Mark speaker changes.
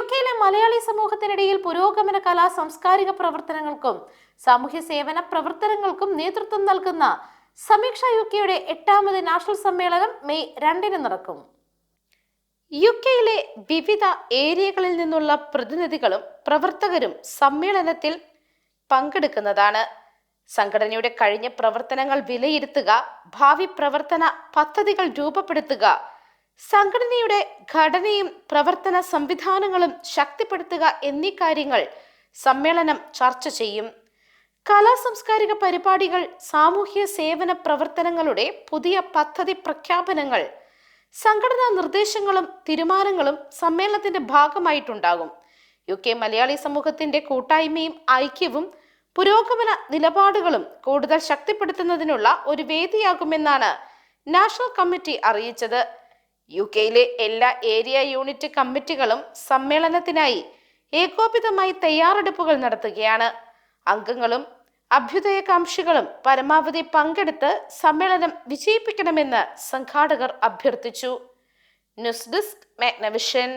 Speaker 1: U കെയിലെ മലയാളി സമൂഹത്തിനിടയിൽ പുരോഗമന കലാ സാംസ്കാരിക പ്രവർത്തനങ്ങൾക്കും സാമൂഹ്യ സേവന പ്രവർത്തനങ്ങൾക്കും നേതൃത്വം നൽകുന്ന സമീക്ഷ യു കെയുടെ എട്ടാമത് നാഷണൽ സമ്മേളനം മെയ് രണ്ടിന് നടക്കും. യു കെയിലെ വിവിധ ഏരിയകളിൽ നിന്നുള്ള പ്രതിനിധികളും പ്രവർത്തകരും സമ്മേളനത്തിൽ പങ്കെടുക്കുന്നതാണ്. സംഘടനയുടെ കഴിഞ്ഞ പ്രവർത്തനങ്ങൾ വിലയിരുത്തുക ഭാവി പ്രവർത്തന പദ്ധതികൾ രൂപപ്പെടുത്തുക സംഘടനയുടെ ഘടനയും പ്രവർത്തന സംവിധാനങ്ങളും ശക്തിപ്പെടുത്തുക എന്നീ കാര്യങ്ങൾ സമ്മേളനം ചർച്ച ചെയ്യും. കലാ സാംസ്കാരിക പരിപാടികൾ സാമൂഹ്യ സേവന പ്രവർത്തനങ്ങളുടെ പുതിയ പദ്ധതി പ്രഖ്യാപനങ്ങൾ സംഘടനാ നിർദ്ദേശങ്ങളും തീരുമാനങ്ങളും സമ്മേളനത്തിന്റെ ഭാഗമായിട്ടുണ്ടാകും. യു കെ മലയാളി സമൂഹത്തിന്റെ കൂട്ടായ്മയും ഐക്യവും പുരോഗമന നിലപാടുകളും കൂടുതൽ ശക്തിപ്പെടുത്തുന്നതിനുള്ള ഒരു വേദിയാകുമെന്നാണ് നാഷണൽ കമ്മിറ്റി അറിയിച്ചത്. യു കെയിലെ എല്ലാ ഏരിയ യൂണിറ്റ് കമ്മിറ്റികളും സമ്മേളനത്തിനായി ഏകോപിതമായി തയ്യാറെടുപ്പുകൾ നടത്തുകയാണ്. അംഗങ്ങളും അഭ്യുദയകാംക്ഷികളും പരമാവധി പങ്കെടുത്ത് സമ്മേളനം വിജയിപ്പിക്കണമെന്ന് സംഘാടകർ അഭ്യർത്ഥിച്ചു. News desk Magnavision.